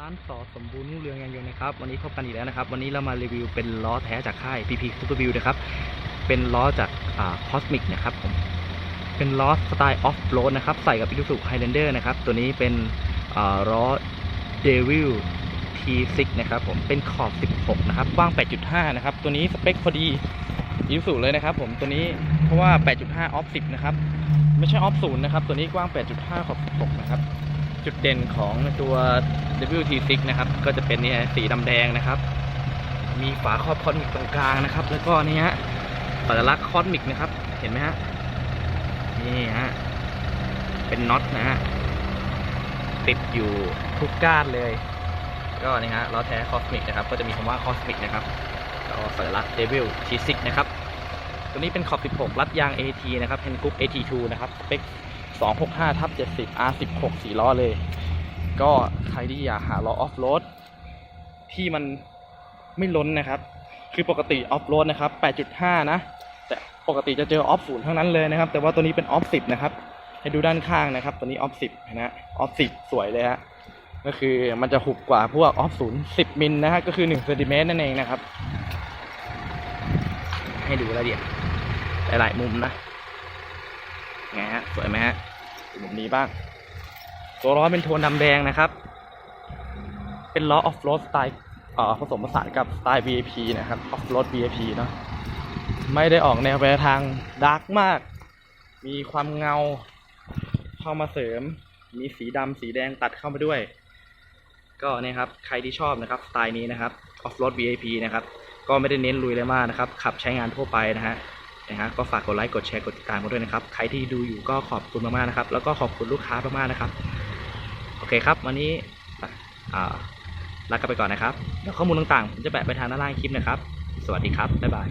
ร้านสอสมบูรณ์รุ่งเรืองยางยนต์นะครับ วันนี้พบกันอีกแล้วนะครับ วันนี้เรามารีวิวเป็นล้อแท้จากค่าย PP Super View นะครับ เป็นล้อจากอ่า Cosmic นะครับผม เป็นล้อสไตล์ออฟโรดนะครับ ใส่กับ Isuzu Highlander นะครับ ตัวนี้เป็นอ่าล้อ Devil T6 นะครับผม เป็นขอบ 16 นะครับ กว้าง 8.5 นะครับ ตัวนี้สเปคพอดี Isuzu เลยนะครับผม ตัวนี้เพราะว่า 8.5 ออฟ 10 นะครับ ไม่ใช่ออฟ 0 นะครับ ตัวนี้กว้าง 8.5 ขอบ 16 นะครับ จุดเด่นของตัว WT6 นะครับ ก็จะเป็นเนี่ยสีดำแดงนะครับ มีฝาครอบคอนมิกตรงกลางนะครับ แล้วก็นี่ฮะสัญลักษณ์คอนมิกนะครับ เห็นไหมฮะนี่ฮะเป็นน็อตนะฮะติดอยู่ทุกก้านเลย ก็นี่ฮะล้อแท้คอสมิกนะครับ ก็จะมีคำว่าคอสมิกนะครับแล้วก็สัญลักษณ์ Devil T6 นะครับ ตัวนี้เป็นขอบ 16 รัดยาง AT นะครับเพนกุ๊ก AT2 นะครับสเปค 265ทับ70 R16 4ล้อเลย ก็ใครที่อยากหาล้อออฟโรดที่มันไม่ล้นนะครับ คือปกติออฟโรดนะครับ 8.5 นะ แต่ปกติจะเจอออฟศูนย์ทั้งนั้นเลยนะครับ แต่ว่าตัวนี้เป็นออฟ10 นะครับ ให้ดูด้านข้างนะครับ ตัวนี้ออฟ10นะฮะออฟ10 สวยเลยฮะก็คือมันจะหุบกว่าพวกออฟศูนย์10มิลนะฮะก็คือ1เซนติเมตรนั่นเองนะครับ ให้ดูรายละเอียดหลายๆมุมนะ ไงฮะสวยไหมฮะดูมุมนี้บ้าง ตัวล้อเป็นโทนดำแดงนะครับ เป็นล้อออฟโรดสไตล์อ่อผสมผสานกับสไตล์ VIP นะครับออฟโรด VIP เนาะไม่ได้ออกแนวไปทางดาร์กมาก มีความเงาเข้ามาเสริม มีสีดำสีแดงตัดเข้ามาด้วย ก็เนี่ยครับ ใครที่ชอบนะครับสไตล์นี้นะครับออฟโรด VIP นะครับ ก็ไม่ได้เน้นลุยเลยมากนะครับ ขับใช้งานทั่วไปนะฮะ นะฮะก็ฝากกดไลค์กดแชร์กดติดตามกันด้วยนะครับ ใครที่ดูอยู่ก็ขอบคุณมากๆนะครับ แล้วก็ขอบคุณลูกค้ามากๆนะครับ โอเคครับ วันนี้ลากันไปก่อนนะครับเดี๋ยวข้อมูลต่างๆผมจะแปะไปทางด้านล่างคลิปนะครับ สวัสดีครับบ๊ายบาย